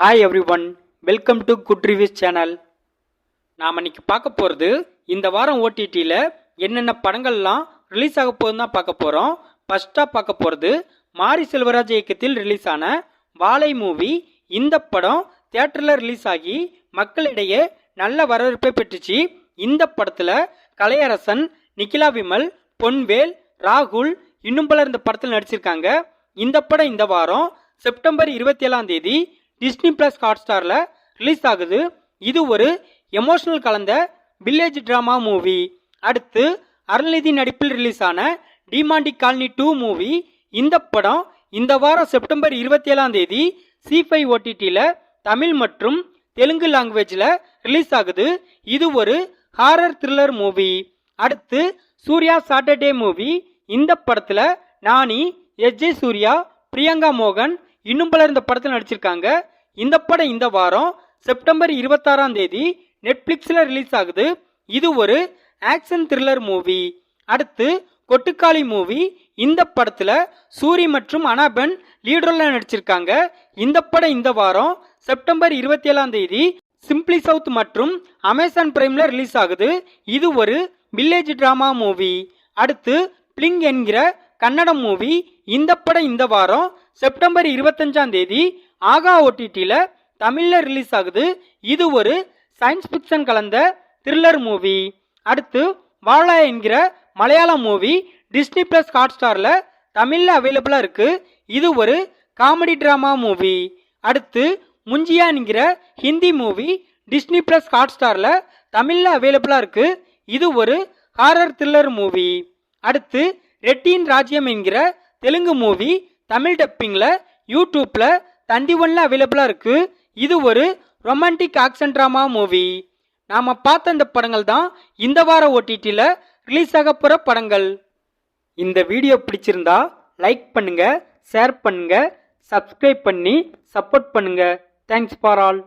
Hi everyone welcome to good reviews channel நாம் இன்னைக்கு பார்க்க போகிறது இந்த வாரம் ஓடிடியில் என்னென்ன படங்கள்லாம் ரிலீஸ் ஆக போகுதுன்னு தான் பார்க்க போகிறோம் ஃபஸ்ட்டாக பார்க்க போகிறது மாரி செல்வராஜ் இயக்கத்தில் ரிலீஸ் ஆன வாழை மூவி இந்த படம் தியேட்டரில் ரிலீஸ் ஆகி மக்களிடையே நல்ல வரவேற்பை பெற்றுச்சு. இந்த படத்தில் கலையரசன் நிகிலா விமல் பொன்வேல் ராகுல் இன்னும் பலர் இந்த படத்தில் நடிச்சிருக்காங்க. இந்த படம் இந்த வாரம் செப்டம்பர் இருபத்தி ஏழாம் தேதி டிஸ்னி பிளஸ் ஹாட் ஸ்டாரில் ரிலீஸ் ஆகுது. இது ஒரு எமோஷனல் கலந்த வில்லேஜ் ட்ராமா மூவி அடுத்து அருள்நிதி நடிப்பில் ரிலீஸ் ஆன டிமாண்டி காலனி டூ மூவி இந்த படம் இந்த வாரம் செப்டம்பர் இருபத்தி ஏழாம் தேதி சி ஃபைவ் ஓடிடியில் தமிழ் மற்றும் தெலுங்கு லாங்குவேஜில் ரிலீஸ் ஆகுது. இது ஒரு ஹாரர் த்ரில்லர் மூவி அடுத்து சூர்யா சாட்டர்டே மூவி இந்த படத்தில் நானி எஸ் ஜே சூர்யா பிரியங்கா மோகன் இன்னும் பலர் இந்த படத்தில் நடிச்சிருக்காங்க. இந்த படம் இந்த வாரம் செப்டம்பர் இருபத்தாறாம் தேதி நெட்ஃப்ளிக்ஸில் ரிலீஸ் ஆகுது. இது ஒரு ஆக்ஷன் த்ரில்லர் மூவி. அடுத்து கொட்டுக்காளி மூவி. இந்த படத்தில் சூரி மற்றும் அனாபென் லீடரில் நடிச்சிருக்காங்க. இந்த படம் இந்த வாரம் செப்டம்பர் இருபத்தி ஏழாம் தேதி சிம்பிளி சவுத் மற்றும் அமேசான் பிரைமில் ரிலீஸ் ஆகுது. இது ஒரு வில்லேஜ் ட்ராமா மூவி. அடுத்து பிளிங் என்கிற கன்னடம் மூவி. இந்த படம் இந்த வாரம் செப்டம்பர் இருபத்தஞ்சாம் தேதி ஆகா ஓடிடியில் தமிழில் ரிலீஸ் ஆகுது. இது ஒரு சயின்ஸ் ஃபிக்ஷன் கலந்த த்ரில்லர் மூவி அடுத்து வாழா என்கிற மலையாள மூவி டிஸ்னி பிளஸ் ஹாட் ஸ்டாரில் தமிழில் அவைலபிளாக இருக்குது இது ஒரு காமெடி ட்ராமா மூவி அடுத்து முஞ்சியான்ங்கிற Hindi movie Disney plus hot ஸ்டாரில் தமிழில் அவைலபிளாக இருக்குது இது ஒரு ஹாரர் த்ரில்லர் மூவி அடுத்து ரெட்டின் ராஜ்யம் என்கிற தெலுங்கு மூவி தமிழ் டப்பிங்கில் யூடியூப்பில் தந்தி ஒன்றில் அவைலபிளாக இருக்குது இது ஒரு ரொமான்டிக் ஆக்ஷன் ட்ராமா மூவி நாம் பார்த்த இந்த படங்கள் தான் இந்த வார ஓடிடியில் ரிலீஸ் ஆக போகிற படங்கள். இந்த வீடியோ பிடிச்சிருந்தா லைக் பண்ணுங்கள் ஷேர் பண்ணுங்கள் சப்ஸ்கிரைப் பண்ணி சப்போர்ட் பண்ணுங்கள் தேங்க்ஸ் ஃபார் ஆல்